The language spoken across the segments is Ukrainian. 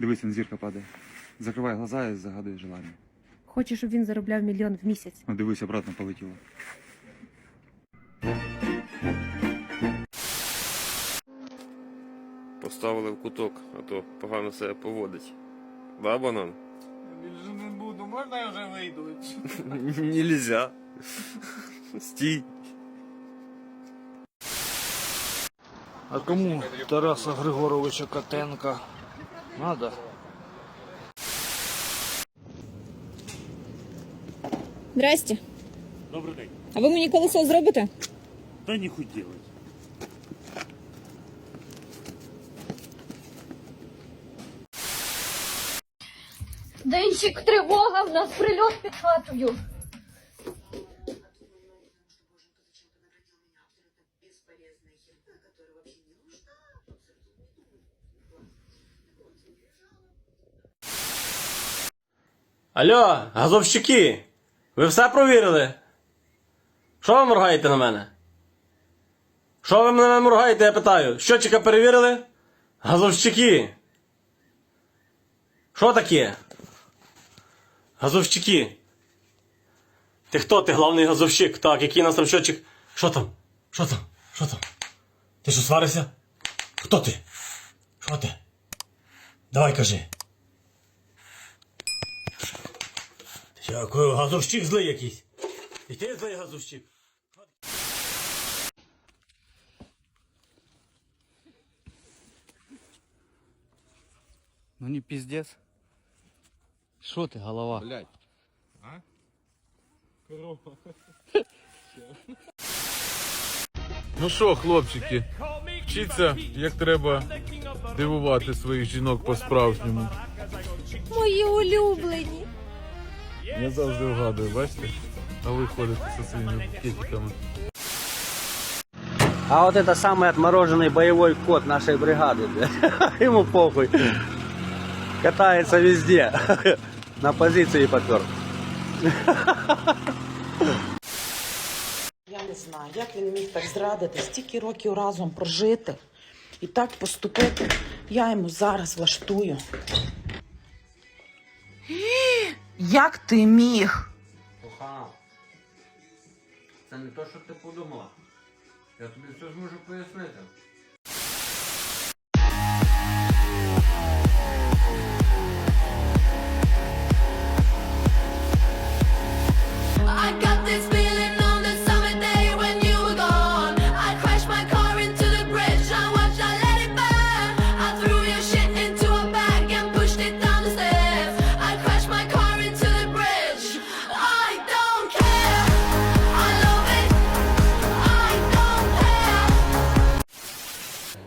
Дивись, він зірка падає. Закривай глаза і загадуй желання. Хочу, щоб він заробляв мільйон в місяць. Ну дивись, обратно полетіло. Поставили в куток, а то погано себе поводить. Да, банан? Більше не буду, можна я вже вийду? Нельзя. Стій. А кому Тараса Григоровича Котенка? Надо? Здрасте. Добрий день. А ви мені колесо зробите? Та не хотілося. Денчик, тривога, в нас прильот під хатою. Алло, газовщики! Ви все провірили? Що ви моргаєте на мене? Що ви на мене моргаєте, я питаю? Щотчика перевірили? Газовщики! Що таке? Газовщики! Ти хто? Ти головний газовщик? Так, який нас там щотчик? Що там? Що там? Що там? Ти що сварився? Хто ти? Що ти? Давай кажи. Дякую, газовщик злий якийсь. І ти злий газовщик. Ну не піздець. Що ти, голова? Блять. А? Корова. Ну що, хлопчики, вчіться, як треба дивувати своїх жінок по-справжньому. Мої улюблені. Я завжди вгадую, бачите? А ви ходите зі своїми букетиками. А вот это самый отмороженный боевой кот нашей бригады. бля. Ему похуй. Катается везде. На позиции попер. Я не знаю, як він міг так зрадити, стільки років разом прожити і так поступити. Я йому зараз влаштую. Як ти міг? Кохана, це не то, що ти подумала. Я тобі все зможу пояснити.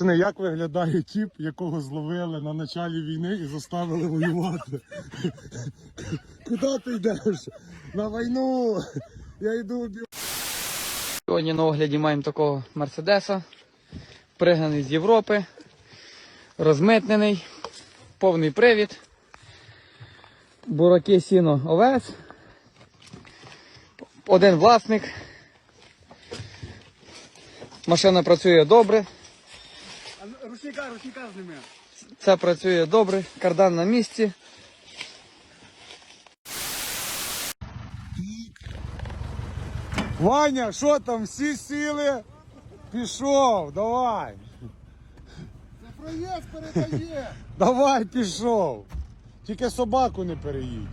Не як виглядає тіп, якого зловили на началі війни і заставили воювати. Куди ти йдеш? На війну! Я йду в Сьогодні на огляді маємо такого Мерседеса, пригнаний з Європи, розмитнений, повний привід, бураки сіно овець, один власник. Машина працює добре. Рушника, рушника зніми. Це працює добре, кардан на місці. Ваня, що там, всі сіли? Пішов, давай. За проїзд передає. Давай, пішов. Тільки собаку не переїдь.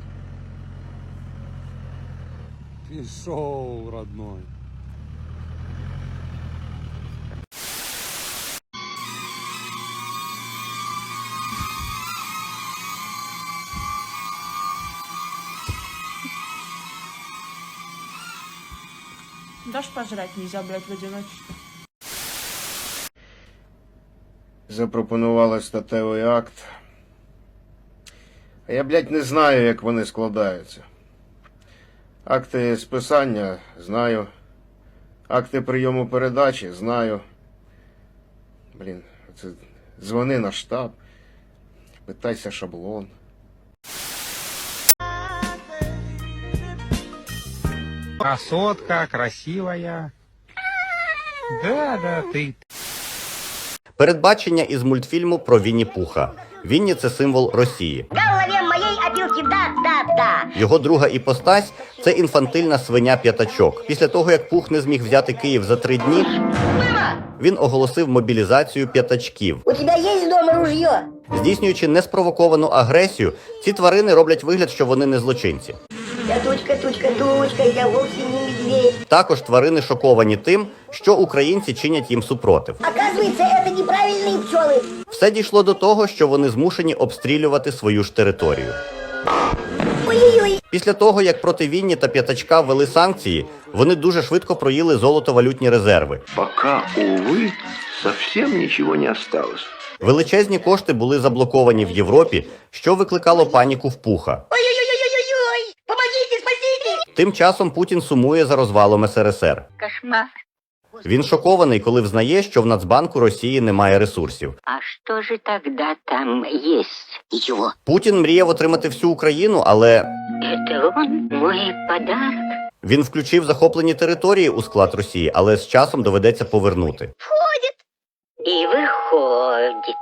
Пішов, родной. Дашь пожрать нельзя, блядь, в одиночестве. Запропонували статевий акт. А я, блядь, не знаю, як вони складаються. Акти списання знаю. Акти прийому передачі, знаю. Блін, це дзвони на штаб. Питайся шаблон. Красотка, красивая. Да, да, ты. Передбачення із мультфільму про Вінні Пуха. Вінні це символ Росії. да, да, да. Його друга іпостась це інфантильна свиня п'ятачок. Після того, як Пух не зміг взяти Київ за три дні, він оголосив мобілізацію п'ятачків. У тебя есть дома ружье? Здійснюючи неспровоковану агресію, ці тварини роблять вигляд, що вони не злочинці. Я тучка, тучка, тучка, я вовсе не медведь. Також тварини шоковані тим, що українці чинять їм супротив. Оказывается, это неправильные пчелы. Все дійшло до того, що вони змушені обстрілювати свою ж територію. Ой-ой-ой. Після того, як проти Вінні та П'ятачка ввели санкції, вони дуже швидко проїли золотовалютні резерви. Пока, увы, совсем ничего не осталось. Величезні кошти були заблоковані в Європі, що викликало паніку в Пуха. Ой-ой-ой-ой-ой. Тим часом Путін сумує за розвалом СРСР. Кошмар. Він шокований, коли взнає, що в Нацбанку Росії немає ресурсів. А что же тогда там есть? Ничего. Путін мріяв отримати всю Україну, але Это он мой подарок. він включив захоплені території у склад Росії, але з часом доведеться повернути. Входит. И выходит.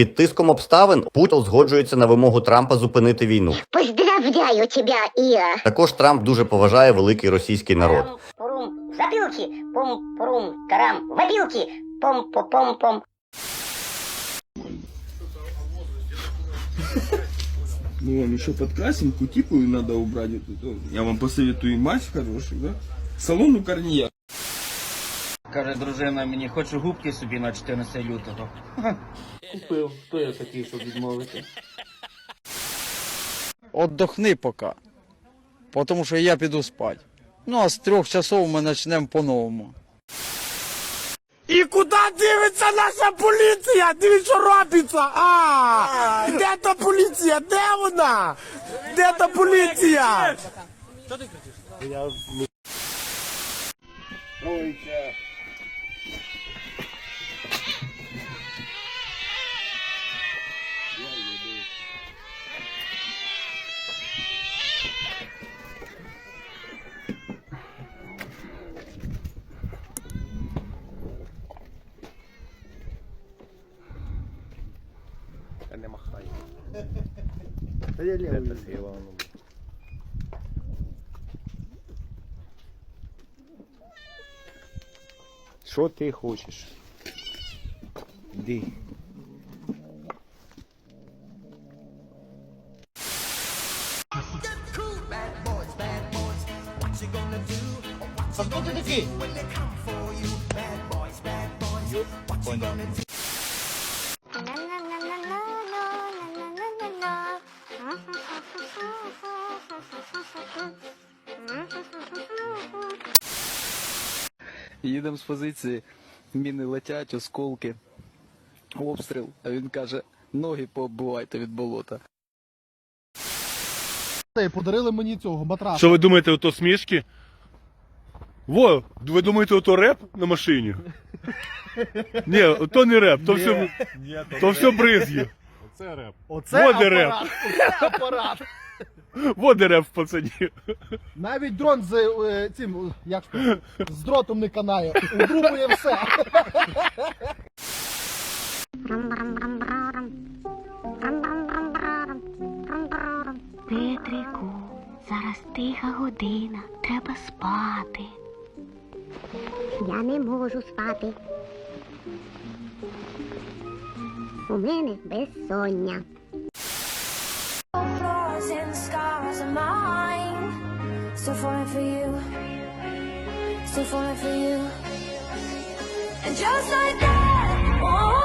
Під тиском обставин Путін згоджується на вимогу Трампа зупинити війну. Поздравляю тебя, Ия. Також Трамп дуже поважає великий російський народ. Пурум, запилки, пум-пурум, тарам, в опилки, пом-пом-пом-пом. Ну, вам еще подкрасим, кутику надо убрать. эту. Я вам посоветую мазь хорошую, да? Салон у Корнея. Каже дружина мені, хочу губки собі на 14 лютого. Купив. Хто я такий, щоб відмовити? Отдохни поки. Тому що я піду спати. Ну а з трьох часов ми почнемо по-новому. І куди дивиться наша поліція? Дивіться, що робиться? А, де та поліція? Де вона? Де та поліція? Що ти Что ты хочешь? Это слева оно. Що Понял. Їдемо з позиції, міни летять, осколки, обстріл, а він каже, ноги пооббивайте від болота. Подарили мені цього матраса. Що ви думаєте, ото смішки? Во, ви думаєте, ото реп на машині? Ні, то не реп, то все, то все бризги. Оце реп. Оце Води реп. Оце апарат. Води реп, пацані. Навіть дрон з е, цим, як ж, з дротом не канає. Удрубує все. Петрику, зараз тиха година, треба спати. Я не можу спати. У мене безсоння. Still falling for you. Still falling for you. And just like that, all